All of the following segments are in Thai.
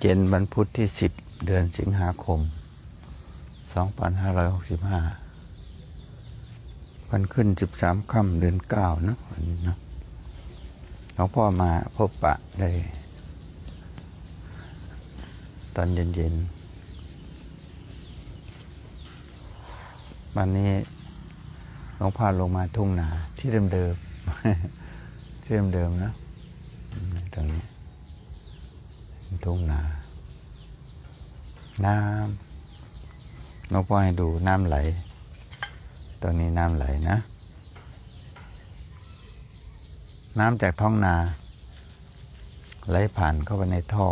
เย็นวันพุธที่สิบเดือนสิงหาคมสองพันห้าร้อยหกสิบห้าวันขึ้นสิบสามค่ำเดือนเก้าเนะวันนี้นะหลวงพ่อมาพบปะได้ ตอนเย็นๆ วันนี้หลวงพ่อลงมาทุ่งนาที่เดิมๆ ที่เดิมๆนะตรงนี้ ทุ่งนาน้ำหลวงพ่อให้ดูน้ำไหล ตรงนี้น้ำไหลนะ น้ำจากท้องนา ไหลผ่านเข้าไปในท่อ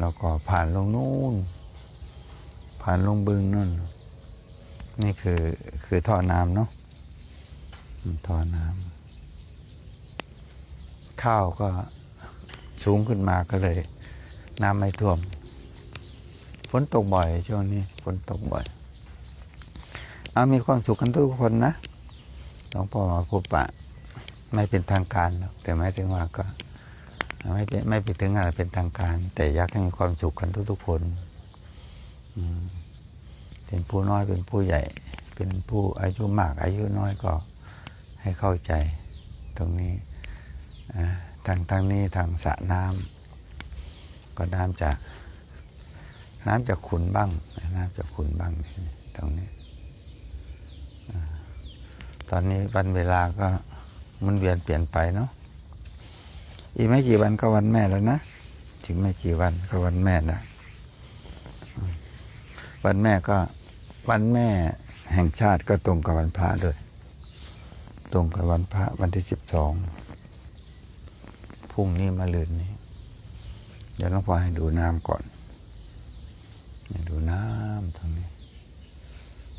แล้วก็ผ่านลงนู่น ผ่านลงบึงนู่น นี่คือคือท่อน้ำเนาะท่อน้ำข้าวก็สูงขึ้นมาก็เลย น้ำไม่ท่วม ฝนตกบ่อยช่วงนี้ฝนตกบ่อย เอามีความสุขกันทุกคนนะหลวงพ่อมาพบปะ ไม่เป็นทางการหรอกแต่หมายถึงว่าก็ไม่เป็นไม่ไปถึงอะไรเป็นทางการ แต่อยากให้มีความสุขกันทุกๆคนเป็นผู้น้อยเป็นผู้ใหญ่ เป็นผู้อายุมากอายุน้อยก็ให้เข้าใจตรงนี้ทางทางนี้ทางสระน้ำ ก็น้ำจากน้ำจากขุนบ้าง น้ำจากขุนบ้างตรงนี้ ตอนนี้วันเวลาก็มันเวียนเปลี่ยนไปเนาะอีกไม่กี่วันก็วันแม่แล้วนะถึงไม่กี่วันก็วันแม่นะวันแม่ก็วันแม่แห่งชาติก็ตรงกับวันพระด้วย ตรงกับวันพระวันที่สิบสองพรุ่งนี้มาลืนนี้ ดี๋ยวหลวงพ่อให้ดูน้ำก่อนดูน้ำตรงนี้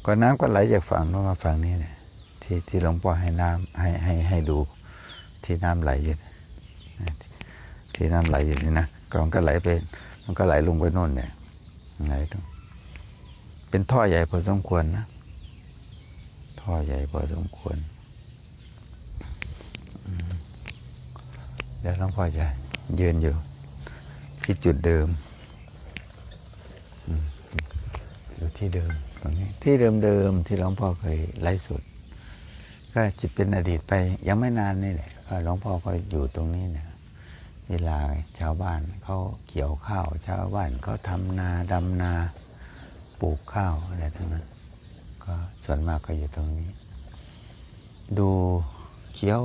ก็น้ำก็ไหลจากฝั่งโน้นมาฝั่งนี้เนี่ยที่ที่หลวงพ่อให้น้ำให้ให้ให้ดู ที่น้ำไหลอยู่ที่น้ำไหลอยู่นี่นะก็มันก็ไหลไปมันก็ไหลลงไปโน่นเนี่ยไหลตรงเป็นท่อใหญ่พอสมควรนะ ท่อใหญ่พอสมควรเดี๋ยวหลวงพ่อจะยืนอยู่ ที่จุดเดิมอยู่ที่เดิมตรงนี้ที่เดิมๆที่หลวงพ่อเคยไล่สุด ก็จะเป็นอดีตไปยังไม่นานนี่แหละหลวงพ่อก็อยู่ตรงนี้เนี่ยเวลาชาวบ้านเขาเกี่ยวข้าว ชาวบ้านเขาทำนาดำนาปลูกข้าวอะไรทั้งนั้น ก็ส่วนมากก็อยู่ตรงนี้ ดูเขียว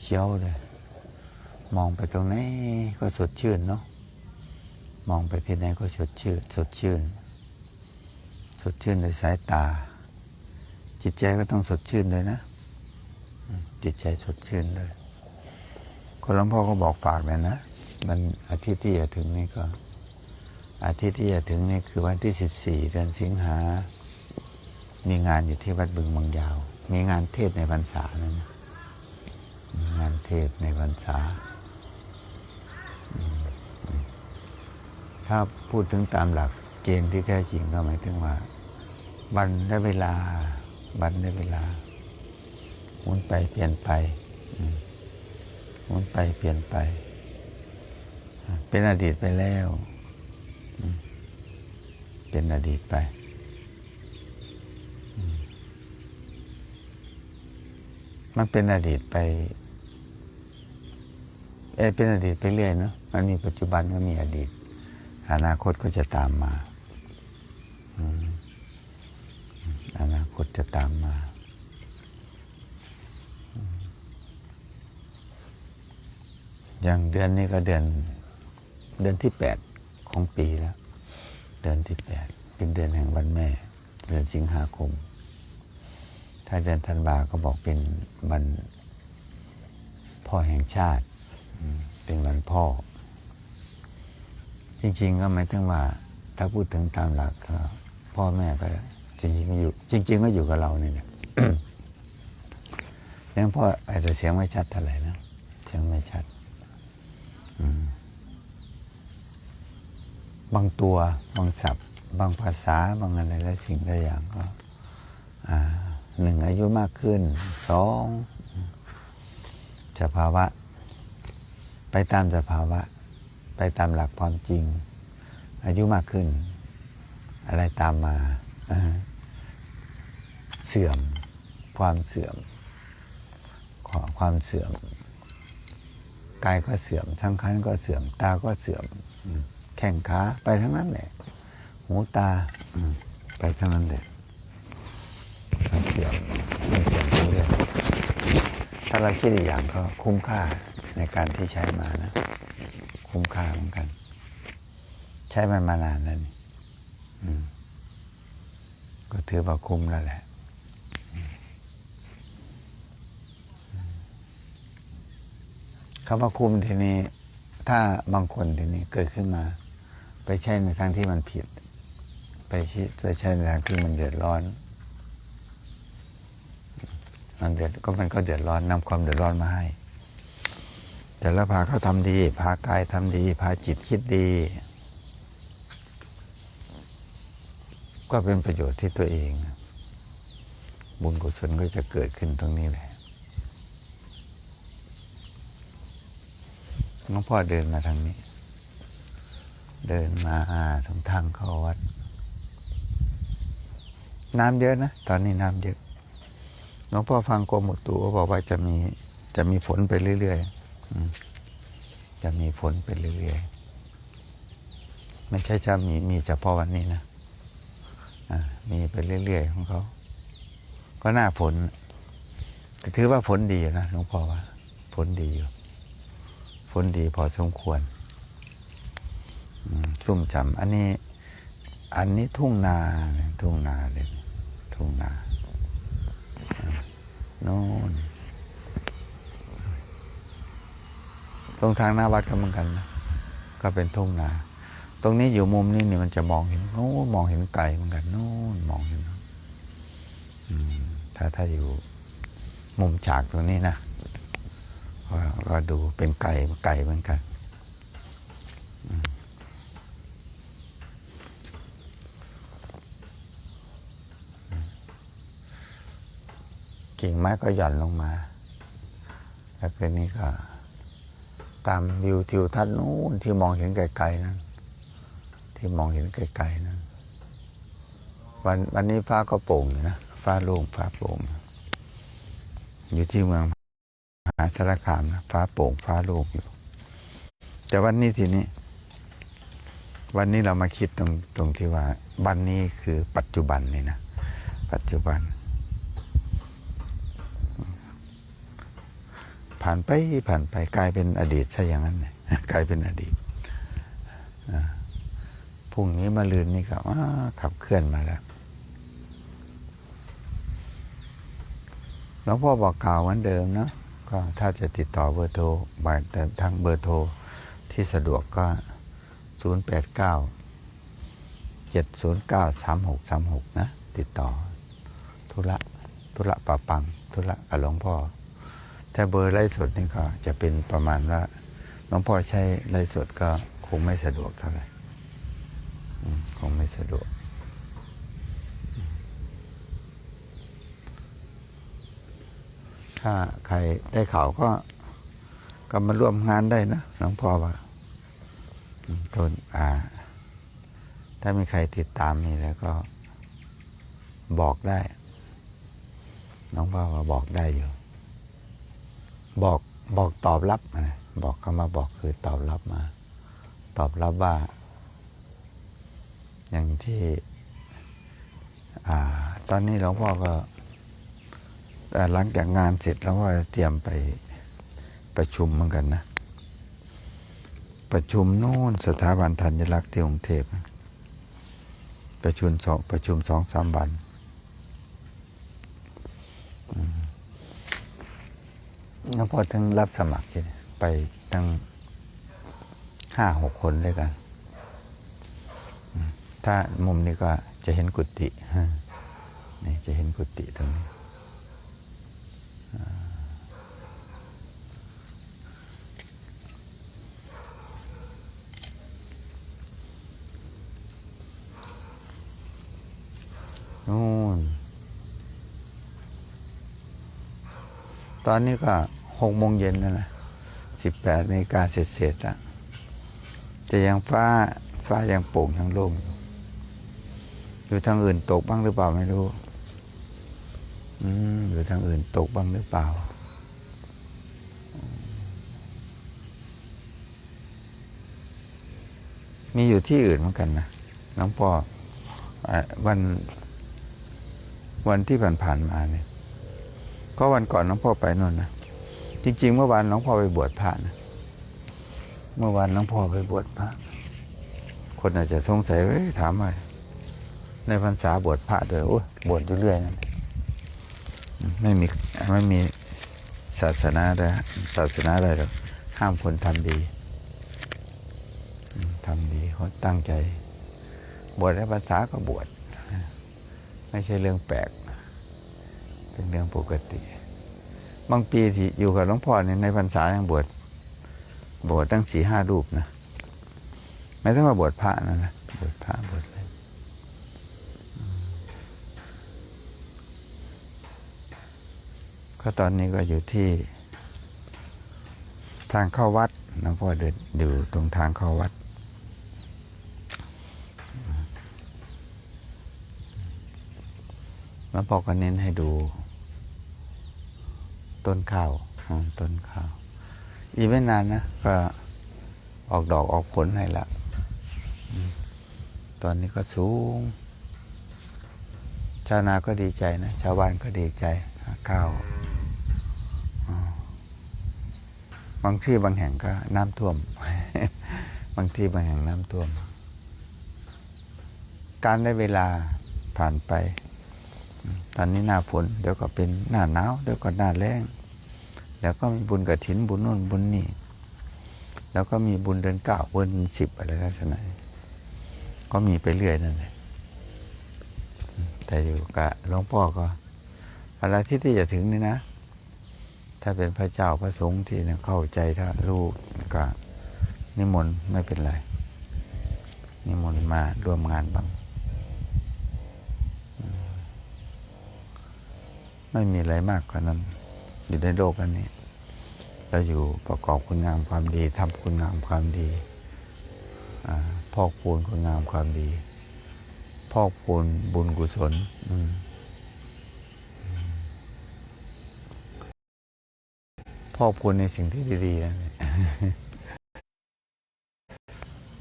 เขียวเลย มองไปตรงไหนก็สดชื่นเนาะมองไปที่ไหนก็สดชื่น สดชื่น สดชื่นโดยสายตา จิตใจก็ต้องสดชื่นเลยนะ จิตใจสดชื่นเลยคนหลวงพ่อก็บอกฝากเลยนะ มันอาทิตย์ที่จะถึงนี่ก็ อาทิตย์ที่จะถึงนี่คือวันที่สิบสี่เดือนสิงหา มีงานอยู่ที่วัดบึงบางยาว มีงานเทศในพรรษานะนะมีงานเทศในพรรษา ถ้าพูดถึงตามหลักเกณฑ์ที่แท้จริงก็หมายถึงว่าวันและเวลาวันและเวลาหมุนไปเปลี่ยนไปหมุนไปเปลี่ยนไป เป็นอดีตไปแล้ว เป็นอดีตไปมันเป็นอดีตไป เอเป็นอดีตไปเรื่อยเนาะมันมีปัจจุบันก็มีอดีต อนาคตก็จะตามมาอนาคตจะตามมาอย่างเดือนนี้ก็เดือนเดือนที่แปดของปีแล้ว เดือนที่แปดเป็นเดือนแห่งวันแม่ เดือนสิงหาคม ถ้าเดือนธันวาก็บอกเป็นวันพ่อแห่งชาติ เป็นวันพ่อ จริง ๆ ก็หมายถึงว่า ถ้าพูดถึงตามหลักก็พ่อแม่ก็จริงๆอยู่จริง ๆ ก็อยู่กับเราเนี่ยแหละยังพ่ออาจจะเสียงไม่ชัดเท่าไหร่นะเสียงไม่ชัดบางตัวบางศัพท์ บางภาษาบางอะไรและสิ่งหลายอย่างก็หนึ่งอายุมากขึ้นสองสภาวะ ไปตามสภาวะ ไปตามหลักความจริง อายุมากขึ้น อะไรตามมาเสื่อมความเสื่อมขอความเสื่อมกายก็เสื่อมทั้งคันก็เสื่อม ตาก็เสื่อมแข้งขาไปทั้งนั้นแหละหูตาไปทั้งนั้นเลยมันเสื่อมมันเสื่อมเรื่อยถ้าเราคิดอีกอย่างก็คุ้มค่า ในการที่ใช้มานะ คุ้มค่าเหมือนกัน ใช้มันมานานแล้วนี่ก็ถือว่าคุ้มแล้วแหละคำว่าคุ้มทีนี้ ถ้าบางคนทีนี้เกิดขึ้นมา ไปใช้ในทางที่มันผิด ไปใช้ไปใช้ในทางที่มันเดือดร้อนมันเดือดก็มันก็เดือดร้อนนำความเดือดร้อนมาให้ แต่ละพาเขาทำดี พากายทำดี พาจิตคิดดี ก็เป็นประโยชน์ที่ตัวเอง บุญกุศลก็จะเกิดขึ้นตรงนี้แหละน้องพ่อเดินมาทางนี้ เดินมาตรงทางเข้าวัด น้ำเยอะนะ ตอนนี้น้ำเยอะหลวงพ่อฟังกรมอุตุก็บอกว่าจะมีจะมีฝนไปเรื่อย ๆ จะมีฝนไปเรื่อยๆ ไม่ใช่จะมีมีเฉพาะวันนี้นะมีไปเรื่อยๆของเขา ก็น้าฝนแต่ถือว่าฝนดีนะหลวงพ่อว่าฝนดีอยู่ฝนดีพอสมควรซุ่มจำอันนี้ อันนี้ทุ่งนาทุ่งนาเลย ทุ่งนาโน่น ตรงทางหน้าวัดก็เหมือนกันนะก็เป็นทุ่งนา ตรงนี้อยู่มุมนี้เนี่ยมันจะมองเห็นโอ้มองเห็นไกลเหมือนกันโน่นมองเห็นถ้าถ้าอยู่มุมฉากตรงนี้นะก็ดูเป็นไก่ไก่เหมือนกันกิ่งไม้ก็หย่อนลงมา แล้วก็นี่ก็ ตามวิวทิวทัศน์นู้นที่มองเห็นไกลๆนั้นที่มองเห็นไกลๆนั้นวันวันนี้ฟ้าก็โปร่งอยู่นะฟ้าโล่งฟ้าโปร่งอยู่ที่เมืองมหาสารคามนะฟ้าโปร่งฟ้าโล่งอยู่ แต่วันนี้ทีนี้ วันนี้เรามาคิดตรงตรงที่ว่า วันนี้คือปัจจุบันนี่นะปัจจุบัน ผ่านไปผ่านไปกลายเป็นอดีตใช่อย่างนั้นเลยกลายเป็นอดีตพรุ่งนี้มาลืนนี่ก็ขับเคลื่อนมาแล้วหลวงพ่อบอกกล่าวเหมือนเดิมนะก็ถ้าจะติดต่อเบอร์โทรบายแต่ทางเบอร์โทรที่สะดวกก็ 0 8 9 7 0 9 3 6 3 6 นะ ติดต่อ ธุระ ธุระปะปัง ธุระกับหลวงพ่อ ถ้าเบอร์ไลฟ์สดนี่ก็จะเป็นประมาณว่าหลวงพ่อใช้ไลฟ์สดก็คงไม่สะดวกเท่าไหร่คงไม่สะดวก ถ้าใครได้ข่าวก็ ก็มาร่วมงานได้นะหลวงพ่อว่าอืมทนอ่า ถ้ามีใครติดตามนี่แล้วก็บอกได้หลวงพ่อว่าบอกได้อยู่ บอกบอกตอบรับนะบอกคำว่าบอกคือตอบรับมา ตอบรับว่า อย่างที่ตอนนี้หลวงพ่อก็เอ่หลังจากงานเสร็จแล้วก็เตรียมไปประชุมเหมือนกันนะ ประชุมโน่นสถาบันธัญรักษณ์ที่กรุงเทพประชุมสองประชุมสองสามวัน แล้วพอทั้งรับสมัครไปตั้งห้าหกคนด้วยกัน ถ้ามุมนี้ก็จะเห็นกุฏินี่จะเห็นกุฏิตรงนี้นู่นตอนนี้ก็ หกโมงเย็นแล้วนะสิบแปดนาฬิกาเสร็จเสร็จแล้วแต่ยังฟ้าฟ้ายังโปร่งยังโล่งอยู่อยู่ทางอื่นตกบ้างหรือเปล่าไม่รู้ อืมอยู่ทางอื่นตกบ้างหรือเปล่ามีอยู่ที่อื่นเหมือนกันนะน้องพ่ออวัน วันที่ผ่านๆมาเนี่ย ก็วันก่อนน้องพ่อไปนู่นนะ จริง ๆ เมื่อวานน้องพ่อไปบวชพระนะเมื่อวานน้องพ่อไปบวชพระ คนอาจจะสงสัยเอ้ยถามว่าในพรรษาบวชพระเด้อโอ้ยบวชอยู่เรื่อยนั่นไม่มีไม่มีศาสนาใดศาสนาใดหรอกห้ามคนทำดีอืมทำดีเขาตั้งใจ บวชในพรรษาก็บวช ไม่ใช่เรื่องแปลก เป็นเรื่องปกติ บางปีที่อยู่กับหลวงพ่อเนี่ยในพรรษายังบวชบวชตั้งสี่ห้ารูปนะไม่ต้องมาบวชพระนะนะบวชพระบวชอะไรก็ตอนนี้ก็อยู่ที่ ทางเข้าวัดหลวงพ่อเดินอยู่ตรงทางเข้าวัดแล้วพอก็เน้นให้ดู ต้นข้าวต้นข้าว อีกไม่นานนะ ก็ออกดอกออกผลให้ละตอนนี้ก็สูง ชาวนาก็ดีใจนะ ชาวบ้านก็ดีใจข้าวบางที่บางแห่งก็น้ำท่วม บางที่บางแห่งน้ำท่วม การได้เวลาผ่านไป ตอนนี้หน้าฝนเดี๋ยวก็เป็นหน้าหนาวเดี๋ยวก็หน้าแล้ง เดี๋ยวก็มีบุญกระถินบุญน่นบุญนี่ แล้วก็มีบุญเดือนเก้าบุญสิบอะไรลักษณะก็มีไปเรื่อยนั่นแหละแต่อยู่กับหลวงพ่อก็อะไรที่ที่จะถึงนี่นะ ถ้าเป็นพระเจ้าพระสงฆ์ที่เนี่ยเข้าใจถ้ารู้ก็นิมนต์ไม่เป็นไร นิมนต์มาร่วมงานบ้าง ไม่มีอะไรมากกว่านั้น อยู่ในโลกอันนี้เราอยู่ประกอบคุณงามความดีทำคุณงามความดีพอกพูนคุณงามความดี พอกพูนบุญกุศลพอกพูนในสิ่งที่ดีๆนะเนี่ย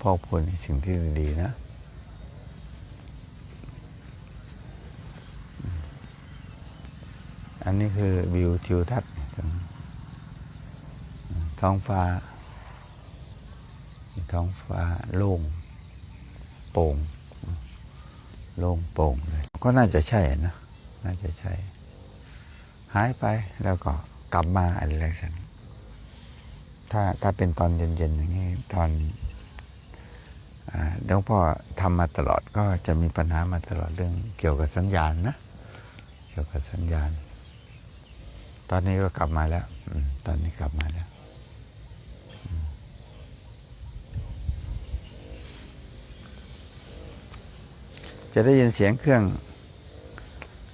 พอกพูนในสิ่งที่ดีๆนะ อันนี้คือวิวทิวทัศน์ท้องฟ้า ท้องฟ้าโล่งโปร่งโล่งโปร่งเลย ก็น่าจะใช่นะ น่าจะใช่ หายไปแล้วก็กลับมาอะไรกันถ้าถ้าเป็นตอนเย็นๆอย่างนี้ตอนอ่าหลวพ่อทำมาตลอดก็จะมีปัญหามาตลอดเรื่องเกี่ยวกับสัญญาณนะ เกี่ยวกับสัญญาณ ตอนนี้ก็กลับมาแล้วตอนนี้กลับมาแล้ว จะได้ยินเสียงเครื่อง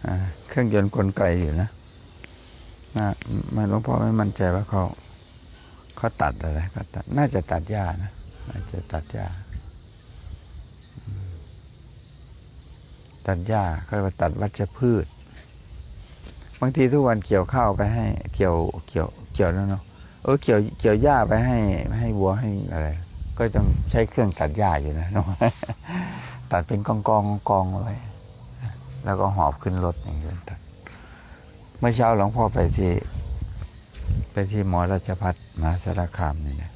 อเครื่องยนต์กลไกอยู่นะนะมันหลวงพ่อไม่มั่นใจว่าเขาเขาตัดอะไรเขาตัด น่าจะตัดหญ้านะ น่าจะตัดหญ้า ตัดหญ้าเขาเรียกว่าตัดวัชพืช บางทีทุกวันเกี่ยวข้าวไปให้เกี่ยวเกี่ยวเกี่ยวแล้วเนาะเออเกี่ยวเกี่ยวหญ้าไปให้ให้วัวให้อะไร ก็ต้องใช้เครื่องตัดหญ้าอยู่นะเนาะตัดเป็นกองกองกองไว้แล้วก็หอบขึ้นรถอย่างเงี้ยตัดเมื่อเช้าหลวงพ่อไปที่ ไปที่หมอราชพัฒมหาสารคามนี่นะ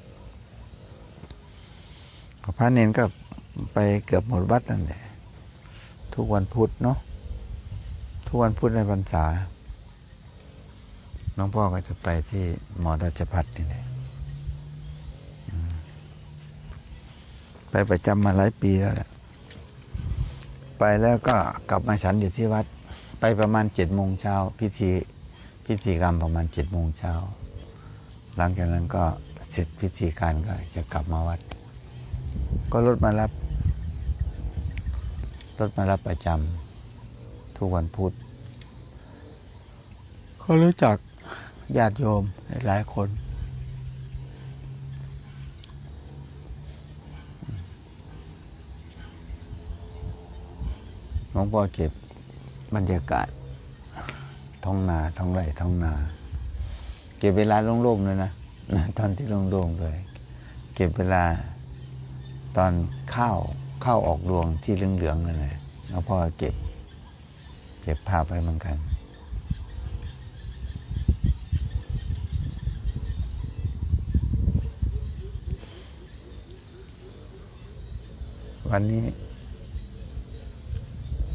พระเนนก็ไปเกือบหมดวัดนั่นแหละทุกวันพุธเนาะทุกวันพุธในพรรษา น้องพ่อก็จะไปที่หมอราชพัฒนี่แหละไปประจำมาหลายปีแล้วแหละไปแล้วก็กลับมาฉันอยู่ที่วัด ไปประมาณเจ็ดโมงเช้าพิธีพิธีกรรมประมาณเจ็ดโมงเช้า หลังจากนั้นก็เสร็จพิธีการก็จะกลับมาวัด ก็รถมารับ รถมารับประจำทุกวันพุธเขารู้จัก ญาติโยมหลายคน หลวงพ่อเก็บบรรยากาศท้องนาท้องไร่ท้องนา เก็บเวลาโล่งๆเลยนะตอนที่โล่งๆเลย เก็บเวลาตอนข้าวข้าวออกดวงที่เหลืองๆนั่นแหละหลวงพ่อเก็บ เก็บภาพไว้เหมือนกัน วันนี้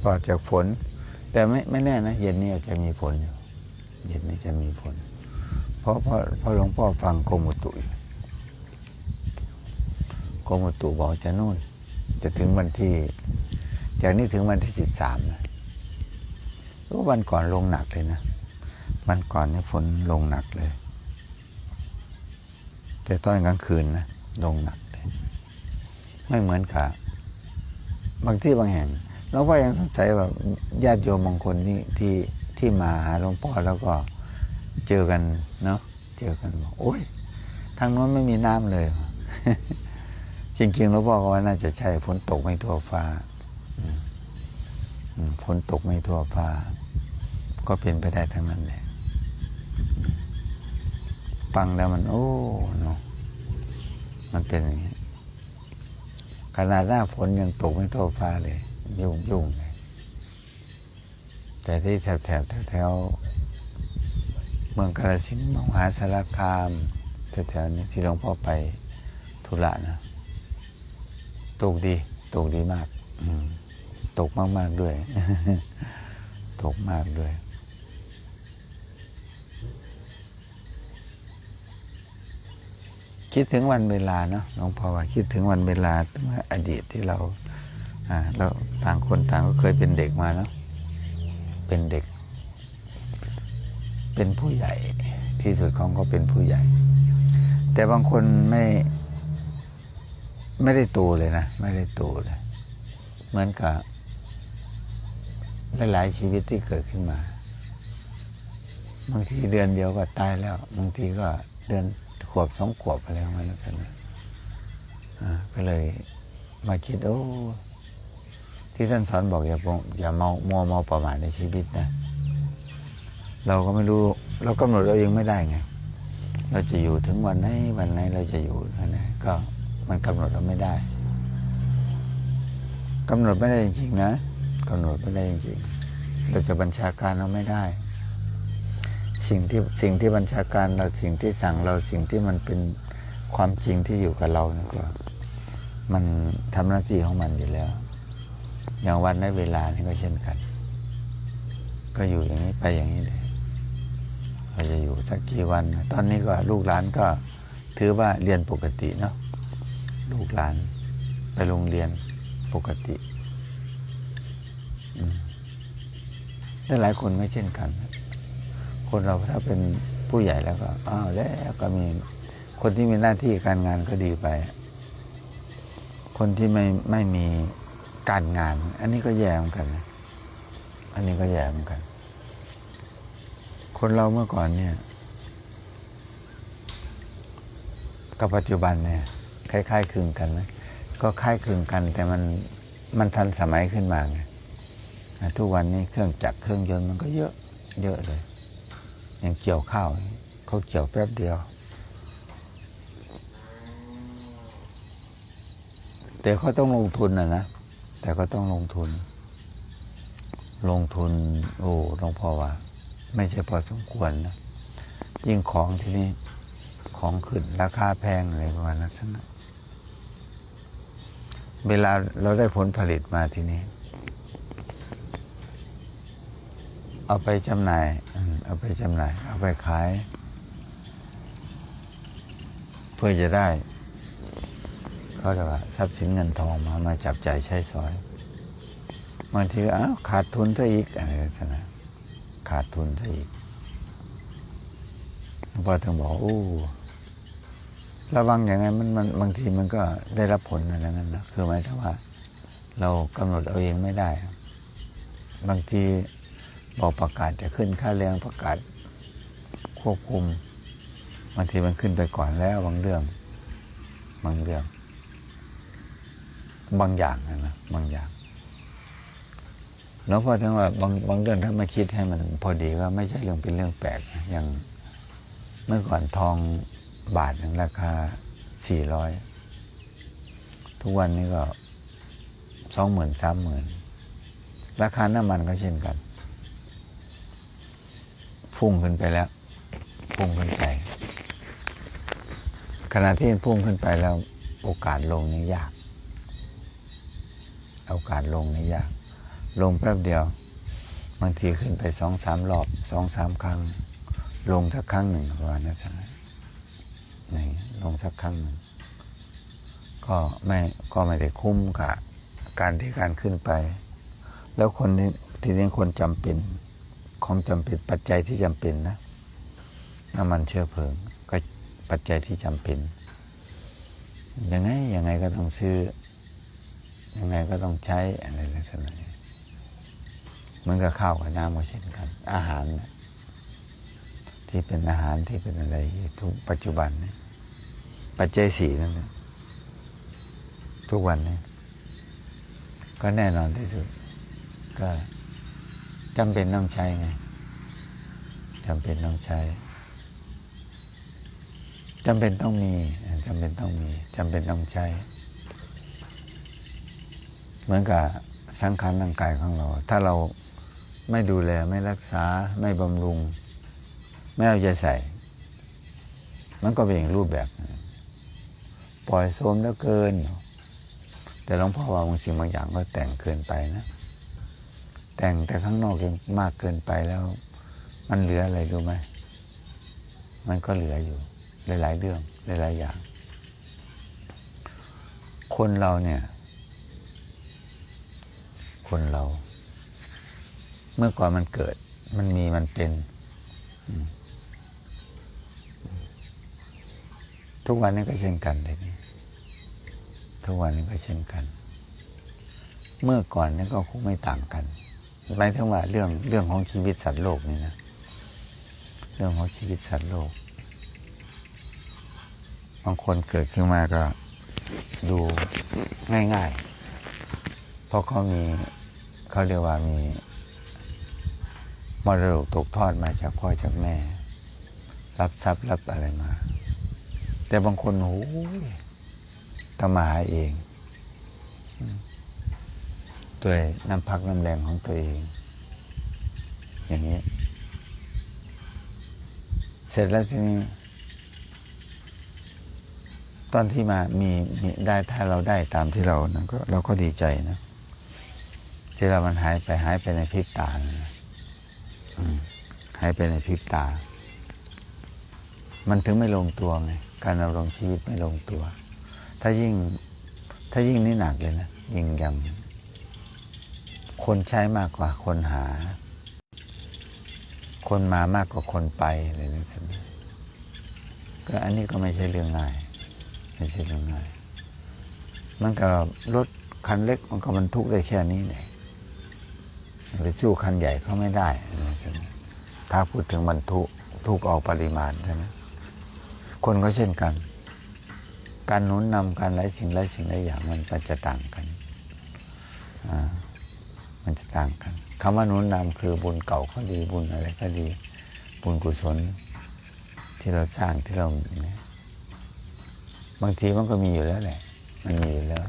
ปลอดจากฝน แต่ไม่ไม่แน่นะ เย็นนี้อาจจะมีฝนอยู่ เย็นนี้จะมีฝน เพราะเพราะเพราะหลวงพ่อฟังกรมอุตุอยู่กรมอุตุบอกจะนู่น จะถึงวันที่ จากนี้ถึงวันที่สิบสามนะก็วันก่อนลงหนักเลยนะ วันก่อนเนี่ยฝนลงหนักเลย แต่ตอนกลางคืนนะลงหนักเลย ไม่เหมือนกับ บางที่บางแห่งหลวงพ่อยังสงสัยว่าญาติโยมบางคนที่ที่ที่มาหาหลวงพ่อแล้วก็เจอกันเนาะเจอกันบอกโอ้ยทางโน้นไม่มีน้ำเลย จริงๆหลวงพ่อก็ว่าน่าจะใช่ฝนตกไม่ทั่วฟ้าฝนตกไม่ทั่วฟ้า ก็เป็นไปได้ทั้งนั้นเลยอืมฟังแล้วมันโอ้เนาะมันเป็นอย่างนี้ ขนาดหน้าฝนยังตกไม่ทั่วฟ้าเลย ยุ่งยุ่งเลยแต่ที่แถวแถวแถวแถวเมืองกาฬสินมหาสารคามแถวแถวนี้ที่หลวงพ่อไปธุระนะตกดีตกดีมากอืตกมาก ๆ ด้วยตกมากด้วย คิดถึงวันเวลาเนาะหลวงพ่อว่าคิดถึงวันเวลาเมื่ออดีตที่เราอ่าเราต่างคนต่างก็เคยเป็นเด็กมาเนาะเป็นเด็ก เป็นผู้ใหญ่ที่สุดของก็เป็นผู้ใหญ่ แต่บางคนไม่ ไม่ได้โตเลยนะ ไม่ได้โตเลย เหมือนกับหลายๆชีวิตที่เกิดขึ้นมา บางทีเดือนเดียวก็ตายแล้ว บางทีก็เดือน วบสองขวบอะไรประมาณนั้นนะอ่าก็เลยมาคิดโอ้ที่ท่านสอนบอกอย่าอย่าเมามัวเมาประมาทในชีวิตนะเราก็ไม่รู้เรากำหนดเราเองไม่ได้ไงเราจะอยู่ถึงวันไหนวันไหนเราจะอยู่นั่นะก็มันกำหนดเราไม่ได้กำหนดไม่ได้จริงๆนะกำหนดไม่ได้จริงๆเราจะบัญชาการเราไม่ได้ สิ่งที่สิ่งที่บัญชาการเราสิ่งที่สั่งเราสิ่งที่มันเป็นความจริงที่อยู่กับเรานี่ก็ มันทำหน้าที่ของมันอยู่แล้ว อย่างวันในเวลานี่ก็เช่นกัน ก็อยู่อย่างนี้ไปอย่างนี้เลยเราจะอยู่สักกี่วัน ตอนนี้ก็ลูกหลานก็ถือว่าเรียนปกติเนาะลูกหลานไปโรงเรียนปกติแต่หลายคนไม่เช่นกัน คนเราถ้าเป็นผู้ใหญ่แล้วก็อ้าวแล้วก็มีคนที่มีหน้าที่การงานก็ดีไป คนที่ไม่ไม่มีการงาน อันนี้ก็แย่เหมือนกัน อันนี้ก็แย่เหมือนกัน คนเราเมื่อก่อนเนี่ย กับปัจจุบันเนี่ยคล้ายๆคลึงกันไหมก็คล้ายคลึงกัน แต่มันมันทันสมัยขึ้นมาไงทุกวันนี้เครื่องจักรเครื่องยนต์มันก็เยอะเยอะเลย อย่างเกี่ยวข้าวเขาเกี่ยวแป๊บเดียว แต่เขาต้องลงทุนนะนะ แต่ก็ต้องลงทุน ลงทุน โอ้หลวงพ่อว่า ไม่ใช่พอสมควรนะยิ่งของที่นี่ของขึ้นราคาแพงอะไรประมาณนั้นนะเวลาเราได้ผลผลิตมาที่นี้ เอาไปจำหน่ายเอาไปจำหน่าย เอาไปขาย เพื่อจะได้เขาเรียกว่าทรัพย์สินเงินทองมามาจับจ่ายใช้สอยบางทีอ้าวขาดทุนซะอีกอะไรลักษณะขาดทุนซะอีกหลวงพ่อถึงบอกโอ้ระวังอย่างไงมันมันบางทีมันก็ได้รับผลอะไรนั้นนะคือหมายถึงว่า เรากำหนดเอาเองไม่ได้ บางที บอกประกาศจะขึ้นค่าแรงประกาศควบคุมบางทีมันขึ้นไปก่อนแล้วบางเรื่อง บางเรื่อง บางอย่างนะนะบางอย่างหลวพอถึงว่าบางบางเรื่องถ้ามาคิดให้มันพอดีก็ไม่ใช่เรื่องเป็นเรื่องแปลกอย่างเมื่อก่อนทองบาทหนึ่งราคาสี่ร้อยทุกวันนี้ก็สองหมื่นสามหมื่นราคาน้ำมันก็เช่นกัน พุ่งขึ้นไปแล้ว พุ่งขึ้นไป ขณะที่พุ่งขึ้นไปแล้ว โอกาสลงนี่ยาก โอกาสลงนี่ยาก ลงแป๊บเดียว บางทีขึ้นไปสองสามรอบสองสามครั้ง ลงสักครั้งหนึ่งประมาณนั้นนะอย่างเงี้ยลงสักครั้งหนึ่งก็ไม่ก็ไม่ได้คุ้มกับการที่การขึ้นไป แล้วคนนี้ทีนี้คนจำเป็น ของจำเป็นปัจจัยที่จำเป็นนะน้ำมันเชื้อเพลิง ก็ปัจจัยที่จำเป็น ยังไงยังไงก็ต้องซื้อ ยังไงก็ต้องใช้อะไรลักษณะนี้เหมันก็ข้าวกับน้ำก็เช่นกัน อาหารนะที่เป็นอาหารที่เป็นอะไรทุกปัจจุบันนี่ปัจจัยสี่นั่นนะทุกวันนี้ก็แน่นอนที่สุดก็ จำเป็นต้องใช้ไงจำเป็นต้องใช้จำเป็นต้องมีจำเป็นต้องมีจำเป็นต้องใช้ เหมือนกับสังขารร่างกายของเรา ถ้าเราไม่ดูแลไม่รักษาไม่บำรุง ไม่เอาใจใส่ มันก็เป็นอีกรูปแบบ ปล่อยโสมแล้วเกิน แต่หลวงพ่อว่าบางสิ่งบางอย่างก็แต่งเกินไปนะ แต่งแต่ข้างนอกยังมากเกินไปแล้ว มันเหลืออะไรรู้ไหม มันก็เหลืออยู่ หลาย ๆ เรื่องหลาย ๆ อย่าง คนเราเนี่ย คนเรา เมื่อก่อนมันเกิด มันมีมันเป็น ทุกวันนี้ก็เช่นกันเลยนี่ทุกวันนี้ก็เช่นกัน เมื่อก่อนนี่ก็คงไม่ต่างกัน หมายถึงว่าเรื่องเรื่องของชีวิตสัตว์โลกนี่นะเรื่องของชีวิตสัตว์โลก บางคนเกิดขึ้นมาก็ดูง่ายๆ เพราะเขามีเขาเรียกว่ามีมรดกตกทอดมาจากพ่อจากแม่ รับทรัพย์รับอะไรมา แต่บางคนโอ้ยต้องมาหาเองอ ด้วยน้ำพักน้ำแรงของตัวเอง อย่างนี้ เสร็จแล้วทีนี้ ตอนที่มามีมีได้ถ้าเราได้ตามที่เรานะก็เราก็ดีใจนะที่เรามันหายไปหายไปในพริบตานะหายไปในพริบตา มันถึงไม่ลงตัวไงการดำรงชีวิตไม่ลงตัว ถ้ายิ่งถ้ายิ่งนี่หนักเลยนะยิ่งยัง คนใช้มากกว่าคนหา คนมามากกว่าคนไปอะไรนี่สิก็อันนี้ก็ไม่ใช่เรื่องง่าย ไม่ใช่เรื่องง่าย มันก็รถคันเล็กมันก็บรรทุกได้แค่นี้เนี่ยไปสู้คันใหญ่เขาไม่ได้ถ้าพูดถึงบรรทุกทุกออกปริมาณใช่ไหมคนก็เช่นกัน การหนุนนำการหลายสิ่งหลายสิ่งหลายอย่างมันก็จะต่างกันอ่า มันจะต่างกันคำว่าหนุนนำคือบุญเก่าก็ดีบุญอะไรก็ดี บุญกุศล ที่เราสร้างที่เราเนี่ยบางทีมันก็มีอยู่แล้วแหละ มันมีอยู่แล้ว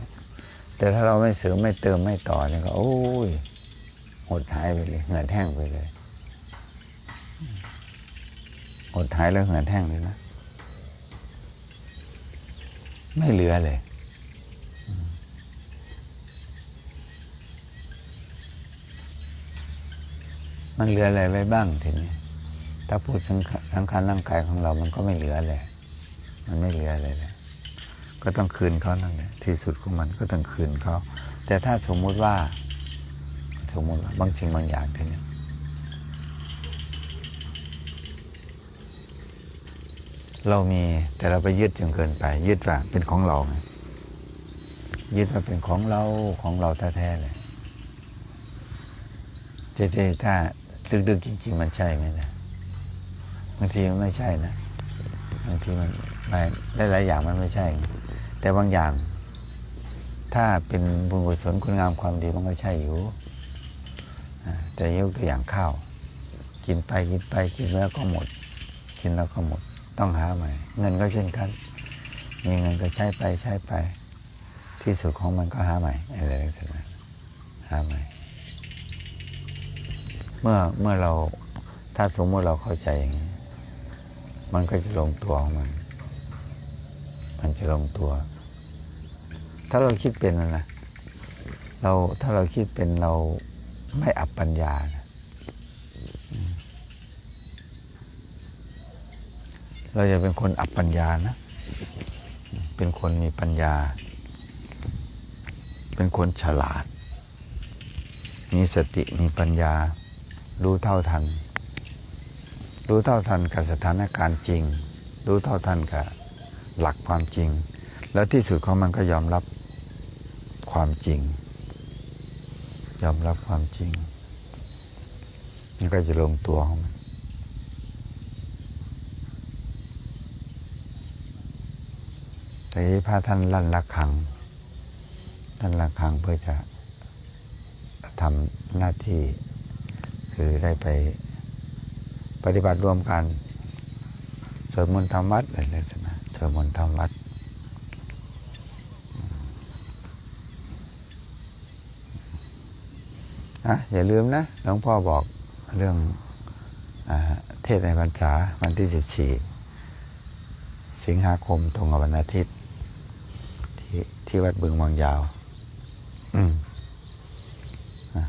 แต่ถ้าเราไม่เสริมไม่เติมไม่ต่อเนี่ยก็ โอ้ยหดหายไปเลยเหือดแห้งไปเลยหดหายแล้วเหือดแห้งเลยนะ ไม่เหลือเลย มันเหลืออะไรไว้บ้างทีนี้ถ้าพูดสังขารร่างกายของเรา มันก็ไม่เหลือเลยมันไม่เหลืออะไรเลยก็ต้องคืนเขานั่นแหละที่สุดของมันก็ต้องคืนเขา แต่ถ้าสมมุติว่า สมมุติว่าบางสิ่งบางอย่างทีนี้เรามีแต่เราไปยึดจนเกินไป ยึดว่าเป็นของเราไงยึดว่าเป็นของเราของเราแท้ๆเลยเจ๊ถ้า ลึกๆจริง ๆ มันใช่ไหมนะบางทีมันไม่ใช่นะบางทีมันไม่หลายๆอย่างมันไม่ใช่ แต่บางอย่าง ถ้าเป็นบุญกุศลคุณงามความดีมันก็ใช่อยู่แต่ยกตัวอย่างข้าว กินไปกินไปกินแล้วก็หมด กินแล้วก็หมด ต้องหาใหม่ เงินก็เช่นกัน มีเงินก็ใช้ไปใช้ไป ที่สุดของมันก็หาใหม่อะไรลักษณะหาใหม่ เมื่อเมื่อเราถ้าสมมติเราเข้าใจอย่างนี้ มันก็จะลงตัวของมัน มันจะลงตัว ถ้าเราคิดเป็นนะ เราถ้าเราคิดเป็นเราไม่อับปัญญานะเราจะเป็นคนอับปัญญานะ เป็นคนมีปัญญา เป็นคนฉลาด มีสติมีปัญญา รู้เท่าทัน รู้เท่าทันกับสถานการณ์จริง รู้เท่าทันกับหลักความจริง แล้วที่สุดของมันก็ยอมรับความจริง ยอมรับความจริงมันก็จะลงตัวของมันแต่พระท่านลั่นระฆังท่านระฆังเพื่อจะทำหน้าที่ คือได้ไปปฏิบัติรวมกันสวดมนต์ทำวัดอะไรลักษณะสวดมนต์ทำวัดนะอย่าลืมนะหลวงพ่อบอกเรื่องอเทศในพรรษาวันที่สิบสี่สิงหาคมตรงกับวันอาทิตย์ ที่ที่วัดบึงวังยาว อืม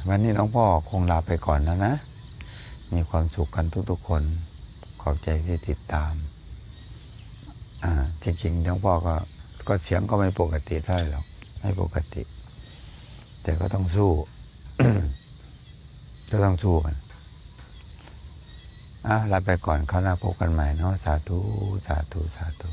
วันนี้หลวงพ่อคงลาไปก่อนแล้วนะ มีความสุขกันทุกๆคน ขอบใจที่ติดตาม อ่าจริงๆหลวงพ่อก็ ก็เสียงก็ไม่ปกติเท่าไหร่หรอกไม่ปกติ แต่ก็ต้องสู้ ก็ต้องสู้กันอะลาไปก่อนเขาหน้าพบกันใหม่เนาะสาธุ สาธุ สาธุ